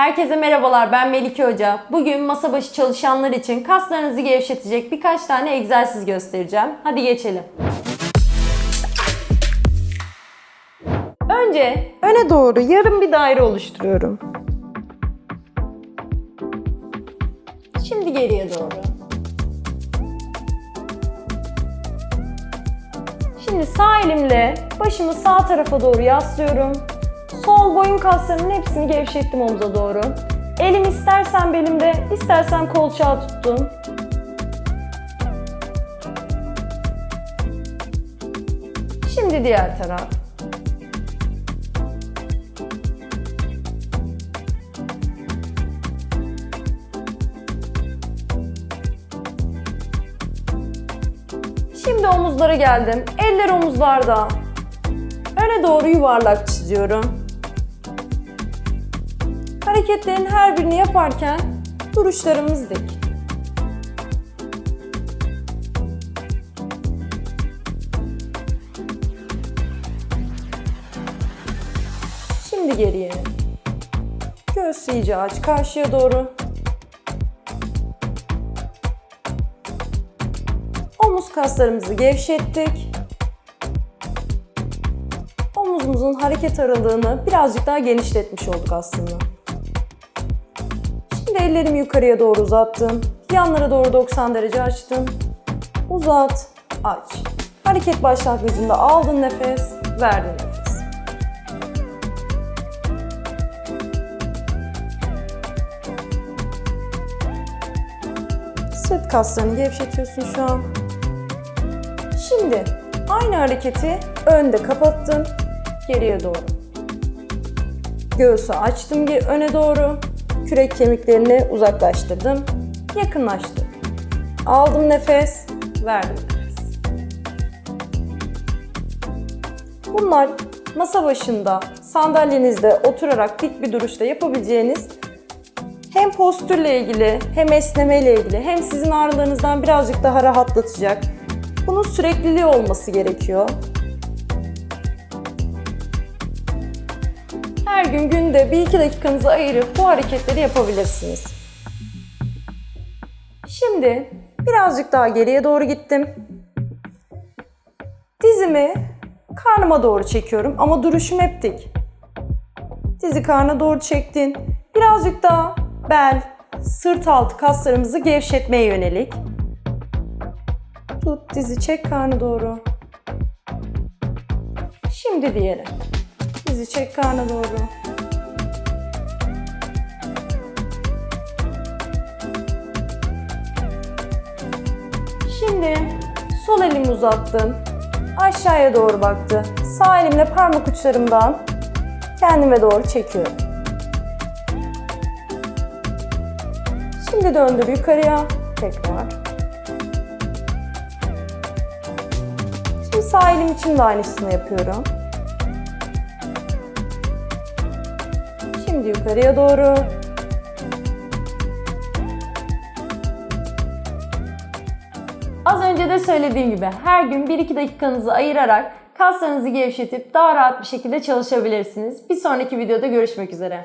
Herkese merhabalar ben Melike Hoca. Bugün masa başı çalışanlar için kaslarınızı gevşetecek birkaç tane egzersiz göstereceğim. Hadi geçelim. Önce öne doğru yarım bir daire oluşturuyorum. Şimdi geriye doğru. Şimdi sağ elimle başımı sağ tarafa doğru yaslıyorum. Sol boyun kaslarımın hepsini gevşettim omuza doğru. Elim istersen belimde, istersen kolçağı tuttum. Şimdi diğer taraf. Şimdi omuzlara geldim. Eller omuzlarda. Öne doğru yuvarlak çiziyorum. Hareketlerin her birini yaparken duruşlarımız dik. Şimdi geriye. Göğüs iyice aç karşıya doğru. Omuz kaslarımızı gevşettik. Omuzumuzun hareket aralığını birazcık daha genişletmiş olduk aslında. Şimdi ellerimi yukarıya doğru uzattım. Yanlara doğru 90 derece açtım. Uzat, aç. Hareket başlangıcında aldın nefes, verdin nefes. Sırt kaslarını gevşetiyorsun şu an. Şimdi aynı hareketi önde kapattım, geriye doğru. Göğsü açtım öne doğru. Kürek kemiklerini uzaklaştırdım, yakınlaştım. Aldım nefes, verdim nefes. Bunlar masa başında, sandalyenizde oturarak dik bir duruşta yapabileceğiniz hem postürle ilgili, hem esneme ile ilgili, hem sizin ağrılarınızdan birazcık daha rahatlatacak. Bunun sürekliliği olması gerekiyor. Her gün günde bir iki dakikanızı ayırıp bu hareketleri yapabilirsiniz. Şimdi birazcık daha geriye doğru gittim. Dizimi karnıma doğru çekiyorum ama duruşum hep dik. Dizi karnına doğru çektin. Birazcık daha bel, sırt altı kaslarımızı gevşetmeye yönelik. Tut dizi çek karnı doğru. Şimdi diğeri. Dizi çek karnı doğru. Şimdi sol elimi uzattım. Aşağıya doğru baktı. Sağ elimle parmak uçlarımdan kendime doğru çekiyorum. Şimdi döndür yukarıya. Tekrar. Şimdi sağ elim için de aynısını yapıyorum. Şimdi yukarıya doğru. Az önce de söylediğim gibi her gün 1-2 dakikanızı ayırarak kaslarınızı gevşetip daha rahat bir şekilde çalışabilirsiniz. Bir sonraki videoda görüşmek üzere.